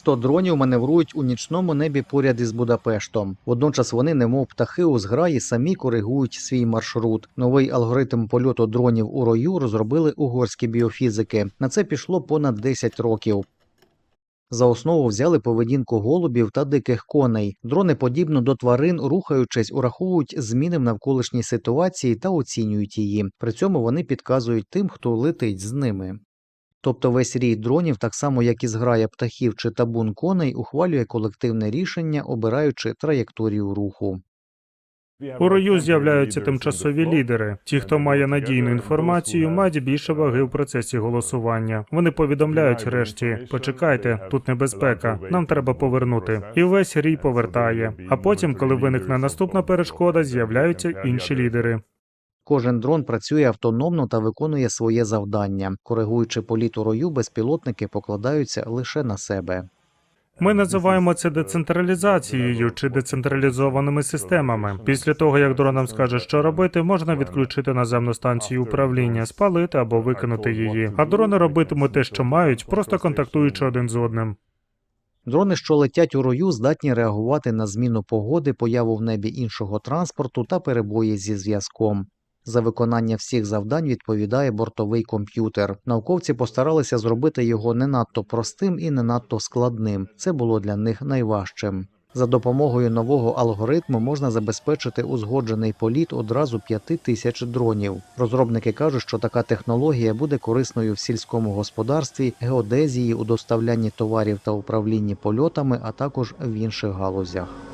100 дронів маневрують у нічному небі поряд із Будапештом. Водночас вони, немов птахи у зграї, самі коригують свій маршрут. Новий алгоритм польоту дронів у рою розробили угорські біофізики. На це пішло понад 10 років. За основу взяли поведінку голубів та диких коней. Дрони, подібно до тварин, рухаючись, ураховують зміни в навколишній ситуації та оцінюють її. При цьому вони підказують тим, хто летить з ними. Тобто весь рій дронів, так само як і зграя птахів чи табун коней, ухвалює колективне рішення, обираючи траєкторію руху. У рою з'являються тимчасові лідери. Ті, хто має надійну інформацію, мають більше ваги в процесі голосування. Вони повідомляють решті: почекайте, тут небезпека, нам треба повернути. І весь рій повертає. А потім, коли виникне наступна перешкода, з'являються інші лідери. Кожен дрон працює автономно та виконує своє завдання. Коригуючи політ у рою, безпілотники покладаються лише на себе. Ми називаємо це децентралізацією чи децентралізованими системами. Після того, як дронам скаже, що робити, можна відключити наземну станцію управління, спалити або викинути її. А дрони робитимуть те, що мають, просто контактуючи один з одним. Дрони, що летять у рою, здатні реагувати на зміну погоди, появу в небі іншого транспорту та перебої зі зв'язком. За виконання всіх завдань відповідає бортовий комп'ютер. Науковці постаралися зробити його не надто простим і не надто складним. Це було для них найважчим. За допомогою нового алгоритму можна забезпечити узгоджений політ одразу п'яти тисяч дронів. Розробники кажуть, що така технологія буде корисною в сільському господарстві, геодезії, у доставлянні товарів та управлінні польотами, а також в інших галузях.